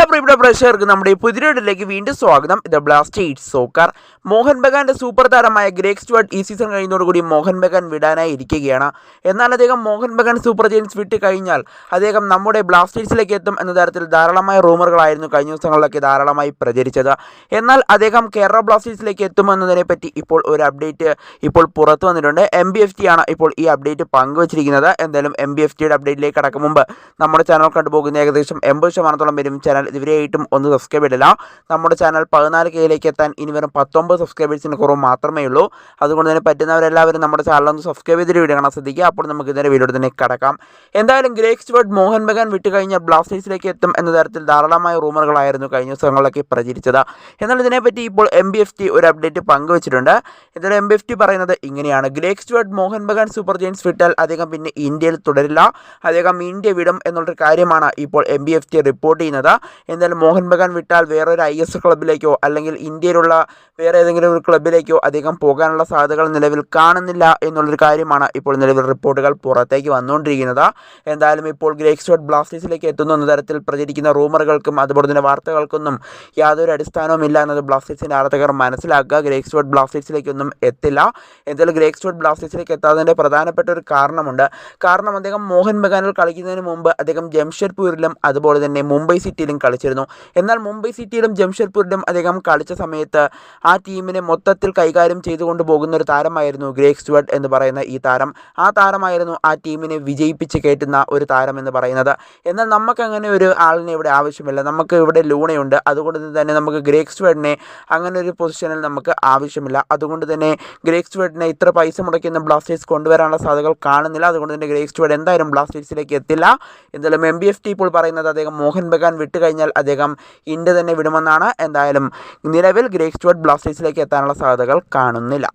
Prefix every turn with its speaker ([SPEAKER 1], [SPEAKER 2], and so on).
[SPEAKER 1] എല്ലാ പ്രിയപ്പെട്ട പ്രേക്ഷകർക്കും നമ്മുടെ ഈ പുതിയൊരിലേക്ക് വീണ്ടും സ്വാഗതം. ഇത് ബ്ലാസ്റ്റേഴ്സ് സോക്കർ മോഹൻ ബഗാന്റെ സൂപ്പർ താരമായ ഗ്രേഗ് സ്റ്റുവർട്ട് ഈ സീസൺ കഴിയുന്നതോടുകൂടി മോഹൻ ബഗാൻ വിടാനായി ഇരിക്കുകയാണ്. എന്നാൽ അദ്ദേഹം മോഹൻ ബഗാൻ സൂപ്പർ ജെയിൻസ് വിട്ട് കഴിഞ്ഞാൽ അദ്ദേഹം നമ്മുടെ ബ്ലാസ്റ്റേഴ്സിലേക്ക് എത്തും എന്ന തരത്തിൽ ധാരാളമായ റൂമറുകളായിരുന്നു കഴിഞ്ഞ ദിവസങ്ങളിലൊക്കെ ധാരാളമായി പ്രചരിച്ചത്. എന്നാൽ അദ്ദേഹം കേരള ബ്ലാസ്റ്റേഴ്സിലേക്ക് എത്തുമെന്നതിനെ പറ്റി ഇപ്പോൾ ഒരു അപ്ഡേറ്റ് ഇപ്പോൾ പുറത്തു വന്നിട്ടുണ്ട്. എം ബി എഫ് ടി ആണ് ഇപ്പോൾ ഈ അപ്ഡേറ്റ് പങ്കുവച്ചിരിക്കുന്നത്. എന്തായാലും എം ബി എഫ് ടിയുടെ അപ്ഡേറ്റിലേക്ക് കടക്കും മുമ്പ് നമ്മുടെ ചാനൽ കണ്ടുപോകുന്ന ഏകദേശം എൺപത് ശതമാനത്തോളം പേരും ചാനൽ ഇതുവരെയായിട്ടും ഒന്ന് സബ്സ്ക്രൈബ് ചെയ്തില്ല നമ്മുടെ ചാനൽ പതിനാല് കെയിലേക്ക് എത്താൻ ഇനി വരും പത്തൊമ്പത് സബ്സ്ക്രൈബേഴ്സിന് കുറവ് മാത്രമേ ഉള്ളൂ. അതുകൊണ്ട് തന്നെ പറ്റുന്നവരെല്ലാവരും നമ്മുടെ ചാനൽ ഒന്ന് സബ്സ്ക്രൈബ് ചെയ്തിട്ട് വീഡിയോ കാണാൻ ശ്രദ്ധിക്കുക. അപ്പോൾ നമുക്ക് ഇതിന്റെ വീഡിയോ തന്നെ കടക്കാം. എന്തായാലും ഗ്രേക്സ് വേർഡ് മോഹൻ ബഗാൻ വിട്ടുകഴിഞ്ഞാൽ ബ്ലാസ്റ്റേഴ്സിലേക്ക് എത്തും എന്ന തരത്തിൽ ധാരാളമായ റൂമറുകളായിരുന്നു കഴിഞ്ഞ ദിവസങ്ങളിലൊക്കെ പ്രചരിച്ചത്. എന്നാൽ ഇതിനെപ്പറ്റി ഇപ്പോൾ എം ബി എഫ് ടി ഒരു അപ്ഡേറ്റ് പങ്കുവച്ചിട്ടുണ്ട്. ഇതിൽ എം ബി എഫ് ടി പറയുന്നത് ഇങ്ങനെയാണ്. Greg Stuart Mohan Bagan super giants വിട്ടാൽ അദ്ദേഹം പിന്നെ ഇന്ത്യയിൽ തുടരില്ല. അദ്ദേഹം ഇന്ത്യ വിടും എന്നുള്ളൊരു കാര്യമാണ് ഇപ്പോൾ M B F T report ചെയ്യുന്നത്. എന്തായാലും മോഹൻ ബഗാൻ വിട്ടാൽ വേറൊരു ഐ എസ് ക്ലബിലേക്കോ അല്ലെങ്കിൽ ഇന്ത്യയിലുള്ള വേറെ ഏതെങ്കിലും ഒരു ക്ലബിലേക്കോ അദ്ദേഹം പോകാനുള്ള സാധ്യതകൾ നിലവിൽ കാണുന്നില്ല എന്നുള്ളൊരു കാര്യമാണ് ഇപ്പോൾ നിലവിൽ റിപ്പോർട്ടുകൾ പുറത്തേക്ക് വന്നുകൊണ്ടിരിക്കുന്നത്. എന്തായാലും ഇപ്പോൾ സ്റ്റോട്ട് ബ്ലാസ്റ്റേഴ്സിലേക്ക് എത്തുന്നു എന്ന തരത്തിൽ പ്രചരിക്കുന്ന റൂമറുകൾക്കും അതുപോലെ തന്നെ വാർത്തകൾക്കൊന്നും യാതൊരു അടിസ്ഥാനവും ഇല്ല എന്നത് ബ്ലാസ്റ്റേഴ്സിന്റെ ആരാധകർ മനസ്സിലാക്കുക. സ്റ്റോട്ട് ബ്ലാസ്റ്റേഴ്സിലേക്കൊന്നും എത്തില്ല. എന്തായാലും ഗ്രേക്ക് സ്റ്റോട്ട് ബ്ലാസ്റ്റേഴ്സിലേക്ക് എത്താത്തതിന്റെ പ്രധാനപ്പെട്ട ഒരു കാരണമുണ്ട്. കാരണം അദ്ദേഹം മോഹൻ ബഗാനിൽ കളിക്കുന്നതിന് മുമ്പ് അദ്ദേഹം ജംഷഡ്പൂരിലും അതുപോലെ തന്നെ മുംബൈ സിറ്റിയിലും കളിച്ചിരുന്നു എന്നാൽ മുംബൈ സിറ്റിയിലും ജംഷഡ്പൂരിലും അദ്ദേഹം കളിച്ച സമയത്ത് ആ ടീമിനെ മൊത്തത്തിൽ കൈകാര്യം ചെയ്തുകൊണ്ട് പോകുന്ന ഒരു താരമായിരുന്നു ഗ്രേഗ് സ്റ്റുവർട്ട് എന്ന് പറയുന്ന ഈ താരം. ആ താരമായിരുന്നു ആ ടീമിനെ വിജയിപ്പിച്ച് കയറ്റുന്ന ഒരു താരം എന്ന് പറയുന്നത്. എന്നാൽ നമുക്ക് അങ്ങനെ ഒരു ആളിനെ ഇവിടെ ആവശ്യമില്ല. നമുക്ക് ഇവിടെ ലൂണയുണ്ട്. അതുകൊണ്ട് തന്നെ നമുക്ക് ഗ്രേഗ് സ്റ്റുവർട്ടിനെ അങ്ങനെ ഒരു പൊസിഷനിൽ നമുക്ക് ആവശ്യമില്ല. അതുകൊണ്ട് തന്നെ ഗ്രേഗ് സ്റ്റുവർട്ടിനെ ഇത്ര പൈസ മുടക്കുന്ന ബ്ലാസ്റ്റേഴ്സ് കൊണ്ടുവരാനുള്ള സാധ്യതകൾ കാണുന്നില്ല. അതുകൊണ്ട് തന്നെ ഗ്രേഗ് സ്റ്റുവർട്ട് എന്തായാലും ബ്ലാസ്റ്റേഴ്സിലേക്ക് എത്തില്ല. എന്തായാലും എം ബി എഫ് ടി ഇപ്പോൾ പറയുന്നത് അദ്ദേഹം മോഹൻ ബഗാൻ വിട്ടുകഴിഞ്ഞാൽ അദ്ദേഹം ഇന്ത്യ തന്നെ വിടുമെന്നാണ്. എന്തായാലും നിലവിൽ ഗ്രേഗ് സ്റ്റുവർട്ട് ബ്ലാസ്റ്റേഴ്സിലേക്ക് എത്താനുള്ള സാധ്യതകൾ കാണുന്നില്ല.